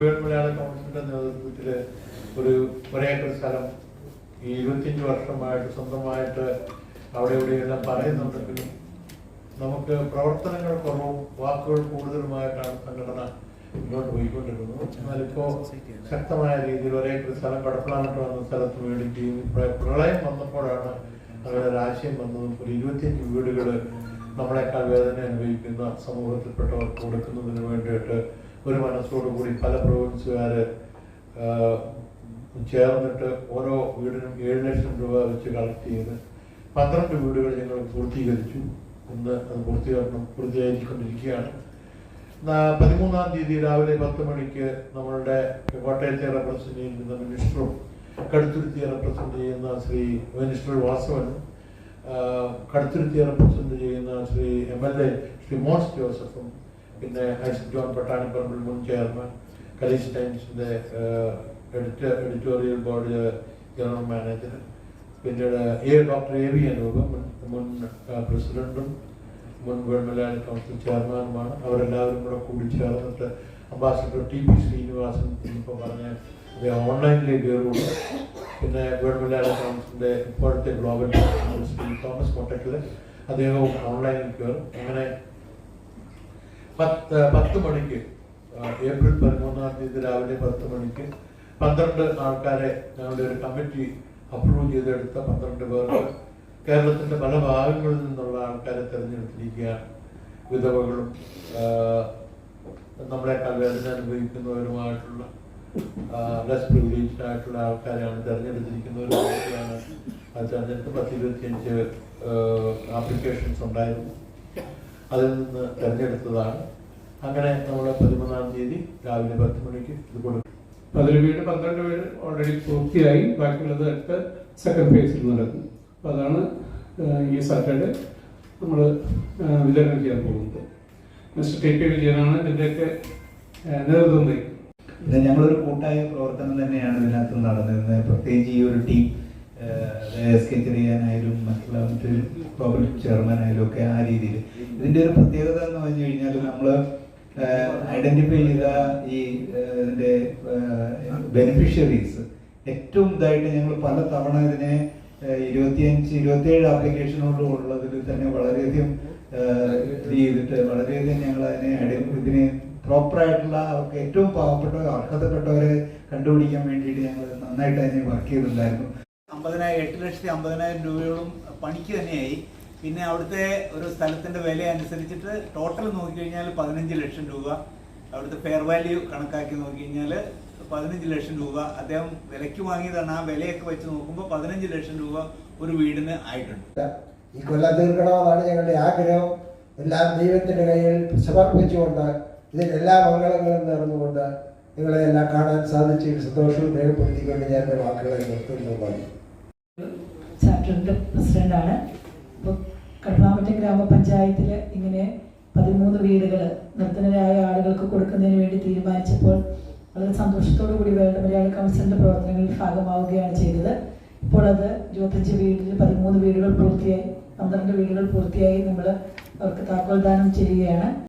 മലയാള കൗൺസിലിന്റെ നേതൃത്വത്തിൽ ഒരു ഒരേക്കർ സ്ഥലം ഈ ഇരുപത്തിയഞ്ച് വർഷമായിട്ട് സ്വന്തമായിട്ട് അവിടെ ഇവിടെയെല്ലാം പറയുന്നുണ്ടെങ്കിലും നമുക്ക് പ്രവർത്തനങ്ങൾ കുറവും വാക്കുകൾ കൂടുതലുമായിട്ടാണ് സംഘടന മുന്നോട്ട് പോയിക്കൊണ്ടിരുന്നത്. എന്നാലിപ്പോ ശക്തമായ രീതിയിൽ ഒരേക്കർ സ്ഥലം കടപ്പളാമട്ട് വന്ന സ്ഥലത്ത് മേടിക്കുകയും പ്ര- പ്രളയം വന്നപ്പോഴാണ് അവരുടെ ഒരാശയം വന്നതും ഒരു ഇരുപത്തിയഞ്ച് വീടുകൾ നമ്മളെക്കാൾ വേദന അനുഭവിക്കുന്ന സമൂഹത്തിൽപ്പെട്ടവർക്ക് കൊടുക്കുന്നതിന് വേണ്ടിയിട്ട് ഒരു മനസ്സോടുകൂടി പല പ്രൊവിൻസുകാർ ചേർന്നിട്ട് ഓരോ വീടിനും ഏഴ് ലക്ഷം രൂപ വെച്ച് കളക്ട് ചെയ്ത് പന്ത്രണ്ട് വീടുകൾ ഞങ്ങൾ പൂർത്തീകരിച്ചു. ഇന്ന് അത് പൂർത്തീകരണം പൂർത്തിയായിക്കൊണ്ടിരിക്കുകയാണ്. നാ- പതിമൂന്നാം തീയതി രാവിലെ പത്ത് മണിക്ക് നമ്മളുടെ കോട്ടയത്തെ റെപ്രസെന്റ് ചെയ്യുന്ന മിനിസ്റ്ററും കടുത്തുരുത്തിയെ റെപ്രസെന്റ് ചെയ്യുന്ന ശ്രീ മിനിസ്റ്റർ വാസവനും കടുത്തുരുത്തിയെ റെപ്രസെന്റ് ചെയ്യുന്ന Shri M L A Shri Mons ജോസഫും പിന്നെ ഐസക് ജോൺ പട്ടാണിപ്പറമ്പിൽ മുൻ ചെയർമാൻ കലീസ് ടൈംസിന്റെ editor editorial board general manager പിന്നീട് a doctor A V Anoop മുൻ പ്രസിഡന്റും മുൻ ഗവൺമെന്റ് കൗൺസിൽ ചെയർമാനുമാണ് അവരെല്ലാവരും കൂടെ കൂടി ചേർന്നിട്ട് അംബാസിഡർ ടി പി ശ്രീനിവാസൻ ഇപ്പോൾ പറഞ്ഞ അദ്ദേഹം ഓൺലൈനിലേക്ക് പിന്നെ ഗവൺമെന്റ് കൗൺസിലിന്റെ ഇപ്പോഴത്തെ ഗ്ലോബൽ തോമസ് കോട്ടക്കിൽ അദ്ദേഹവും ഓൺലൈനിൽ കയറും. അങ്ങനെ പത്ത് പത്ത് മണിക്ക് ഏപ്രിൽ പതിമൂന്നാം തീയതി രാവിലെ പത്ത് മണിക്ക് പന്ത്രണ്ട് ആൾക്കാരെ ഞങ്ങളുടെ ഒരു കമ്മിറ്റി അപ്രൂവ് ചെയ്തെടുത്ത പന്ത്രണ്ട് പേർ കേരളത്തിന്റെ പല ഭാഗങ്ങളിൽ നിന്നുള്ള ആൾക്കാരെ തെരഞ്ഞെടുത്തിരിക്കുകയാണ്. വിധവകളും നമ്മളെ വേദന അനുഭവിക്കുന്നവരുമായിട്ടുള്ള ലെസ് പ്രിവിലേജ്ഡ് ആയിട്ടുള്ള ആൾക്കാരെയാണ് തെരഞ്ഞെടുത്തിരിക്കുന്നവരുമായിട്ടാണ് അത് തെരഞ്ഞെടുത്ത് പത്ത് ഇരുപത്തിയഞ്ച് ആപ്ലിക്കേഷൻസ് ഉണ്ടായിരുന്നു അതിൽ നിന്ന് തെരഞ്ഞെടുത്തതാണ്. അങ്ങനെ നമ്മൾ പതിമൂന്നാം തീയതി രാവിലെ പത്ത് മണിക്ക് ഇത് കൊടുക്കും. പതിനൊരു വീട് പന്ത്രണ്ട് വീട് ഓൾറെഡി പൂർത്തിയായി. ബാക്കിയുള്ളത് അടുത്ത സെക്കൻഡ് ഫേസിൽ നടക്കും. അപ്പോൾ അതാണ് ഈ സാറ്റർഡേ നമ്മൾ വിതരണം ചെയ്യാൻ പോകുന്നത്. മിസ്റ്റർ ടി പി വിജയനാണ് ഇതിന്റെയൊക്കെ നേതൃത്വം വഹിക്കുന്നത്. ഇത് ഞങ്ങളൊരു കൂട്ടായ പ്രവർത്തനം തന്നെയാണ് ഇതിനകത്ത് നടന്നിരുന്നത്. പ്രത്യേകിച്ച് ഈ ഒരു ടീം എസ് കെ ചെറിയാനായാലും മറ്റുള്ള മറ്റൊരു ഗ്ലോബൽ ചെയർമാൻ ആയാലും ഒക്കെ ആ രീതിയിൽ ഇതിന്റെ ഒരു പ്രത്യേകത എന്ന് പറഞ്ഞു കഴിഞ്ഞാൽ നമ്മൾ ഐഡന്റിഫൈ ചെയ്ത ഈ ഇതിന്റെ ബെനിഫിഷ്യറീസ് ഏറ്റവും ഇതായിട്ട് ഞങ്ങൾ പല തവണ ഇതിനെ ഇരുപത്തിയഞ്ച് ഇരുപത്തിയേഴ് ആപ്ലിക്കേഷനോടും ഉള്ളതിൽ തന്നെ വളരെയധികം ചെയ്തിട്ട് വളരെയധികം ഞങ്ങൾ അതിനെ ഇതിനെ പ്രോപ്പറായിട്ടുള്ള അവർക്ക് ഏറ്റവും പാവപ്പെട്ടവർ അർഹതപ്പെട്ടവരെ കണ്ടുപിടിക്കാൻ വേണ്ടിയിട്ട് ഞങ്ങൾ നന്നായിട്ട് അതിനെ വർക്ക് ചെയ്തിട്ടുണ്ടായിരുന്നു. അമ്പതിനായിരം എട്ട് ലക്ഷത്തി അമ്പതിനായിരം രൂപയോളം പണിക്ക് തന്നെയായി. പിന്നെ അവിടുത്തെ ഒരു സ്ഥലത്തിന്റെ വില അനുസരിച്ചിട്ട് ടോട്ടൽ നോക്കിക്കഴിഞ്ഞാൽ പതിനഞ്ച് ലക്ഷം രൂപ. അവിടുത്തെ ഫെയർ വാല്യൂ കണക്കാക്കി നോക്കിക്കഴിഞ്ഞാൽ പതിനഞ്ച് ലക്ഷം രൂപ. അദ്ദേഹം വിലയ്ക്ക് വാങ്ങിയതാണ്. ആ വിലയൊക്കെ വെച്ച് നോക്കുമ്പോൾ പതിനഞ്ച് ലക്ഷം രൂപ ഒരു വീടിന് ആയിട്ടുണ്ട്. ഈ കൊല്ലം തീർക്കണമെന്നാണ് ഞങ്ങളുടെ ആഗ്രഹം. എല്ലാം ദൈവത്തിന്റെ കയ്യിൽ സമർപ്പിച്ചുകൊണ്ട് ഇതിന്റെ എല്ലാ മംഗളങ്ങളും നേർന്നുകൊണ്ട് നിങ്ങളെ എല്ലാം കാണാൻ സാധിച്ചതിൽ സന്തോഷവും രേഖപ്പെടുത്തിക്കൊണ്ട് ഞാൻ എന്റെ വാക്കുകളെ നിർത്തുന്നു. ചാപ്റ്ററിന്റെ പ്രസിഡന്റാണ്. അപ്പോൾ കടുവാമറ്റം ഗ്രാമപഞ്ചായത്തിൽ ഇങ്ങനെ പതിമൂന്ന് വീടുകൾ നിർത്തനരായ ആളുകൾക്ക് കൊടുക്കുന്നതിന് വേണ്ടി തീരുമാനിച്ചപ്പോൾ വളരെ സന്തോഷത്തോടു കൂടി വേൾഡ് മലയാള കൗൺസിലിന്റെ പ്രവർത്തനങ്ങളിൽ ഭാഗമാവുകയാണ് ചെയ്തത്. ഇപ്പോൾ അത് ഇരുപത്തഞ്ച് വീടിൽ പതിമൂന്ന് വീടുകൾ പൂർത്തിയായി പന്ത്രണ്ട് വീടുകൾ പൂർത്തിയായി നമ്മൾ അവർക്ക് താക്കോൽദാനം ചെയ്യുകയാണ്.